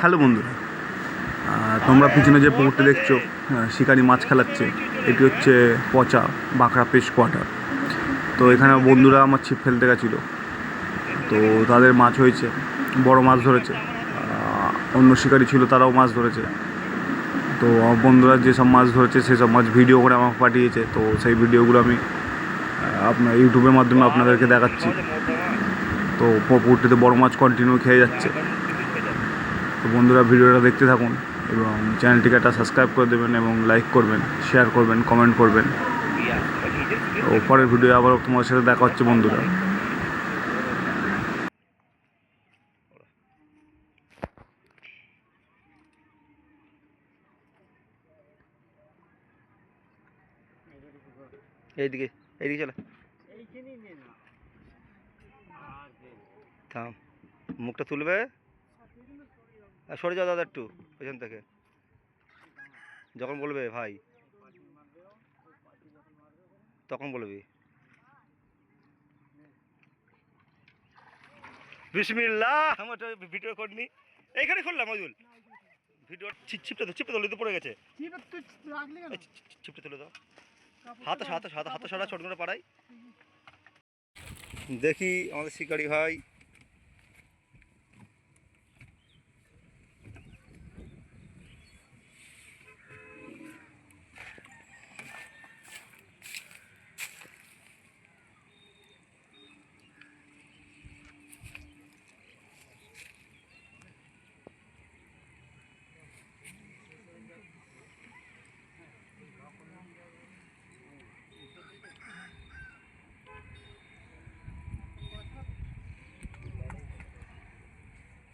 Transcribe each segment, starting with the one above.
Hello বন্ধুরা। তোমরা পিছনে যে পুকুরটা দেখছ শিকারি মাছ খেলাচ্ছে, এটি হচ্ছে পচা বাঁকড়া পেশ কোয়ার্টার। তো এখানে বন্ধুরা আমার ছিপ ফেলতে গেছিল। তো তাদের মাছ হয়েছে, বড় মাছ ধরেছে অন্য শিকারি ছিল তারাও মাছ ধরেছে। তো বন্ধুরা যেসব মাছ ধরেছে, সেসব মাছ ভিডিও করে আমাকে পাঠিয়েছে, তো সেই ভিডিওগুলো আমি আপনার ইউটিউবের মাধ্যমে আপনাদেরকে দেখাচ্ছি। তো পুকুরটিতে বড় মাছ কন্টিনিউ খেয়ে যাচ্ছে। তো বন্ধুরা ভিডিওটা দেখতে থাকুন এবং চ্যানেলটিকে একটা সাবস্ক্রাইব করে দেবেন এবং লাইক করবেন শেয়ার করবেন কমেন্ট করবেন। তো পরের ভিডিও আবার তোমার সাথে দেখা হচ্ছে বন্ধুরা। এইদিকে এইদিকে চলে। থাম মুখটা তুলবে? সরে যাও দাদা একটু পেছন থেকে। যখন বলবে ভাই। তখন বলবি। বিসমিল্লাহ! আমার ভিডিও করিনি এইখানে খুললাম মজুল ভিডিও ছিপটা তো ছিপটা তুলে তো পড়ে গেছে। ছিপটা তুলে দাও। হাতে হাতে হাতে হাতে সরা ছোট করে পাড়াই। দেখি আমাদের শিকারি ভাই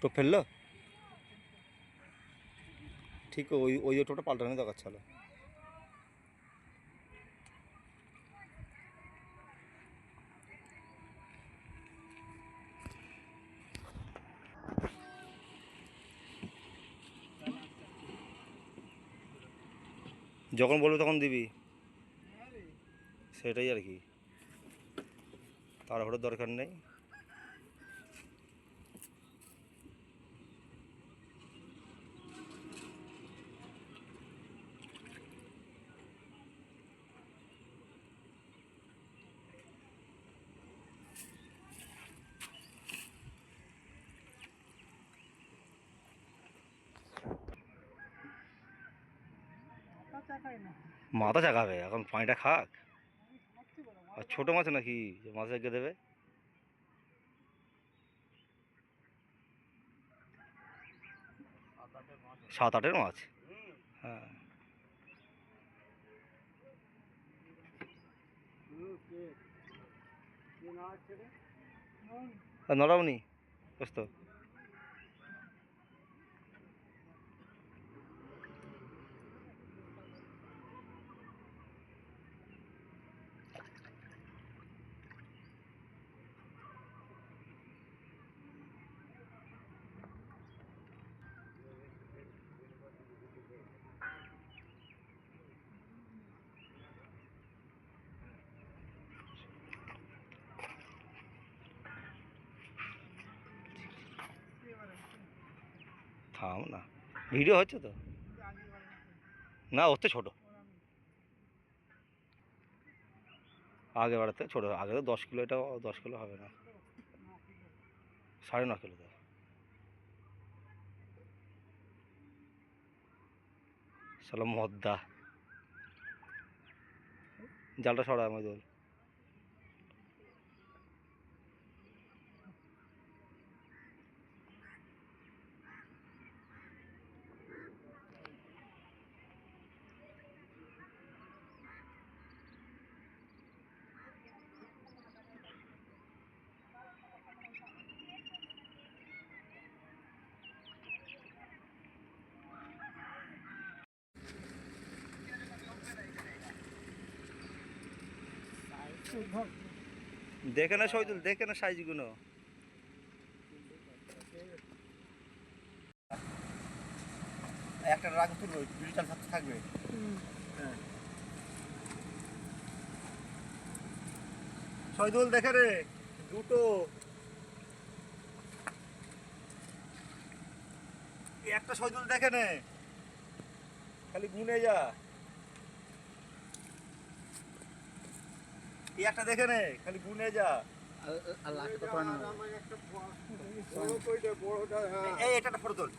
তো ফেলল? ঠিক ওই ওই টোটা পাল্টানো দরকার ছিল। যখন বলব তখন দিবি। সেটাই আর কি। তাড়াহুড়োর দরকার নেই। মাথা চাকাবে, এখন পানিটা খাক। আর ছোটো মাছ নাকি যে মাছ এগিয়ে দেবে? সাত আটের মাছ? হ্যাঁ। নড়াওনি বুঝতো থাম না। ভিডিও হচ্ছে তো? না, ওর তো ছোটো। আগে বাড়াতে ছোটো। আগে তো দশ কিলো, এটা দশ কিলো হবে না। সাড়ে ন কিলো তো। সালাম মদ্দা। জালটা সরা আমাদের দেখে না শহীদুল, দেখে না সাইজগুলো। একটা রাগ তুলবে ডিজিটাল থাকবে। শহীদুল, দেখে রে দুটো। একটা সজল দেখে নে। খালি গুনে যা। এই একটা দেখে নে খালি গুনে যা। এই এটা একটা ফটো তোল।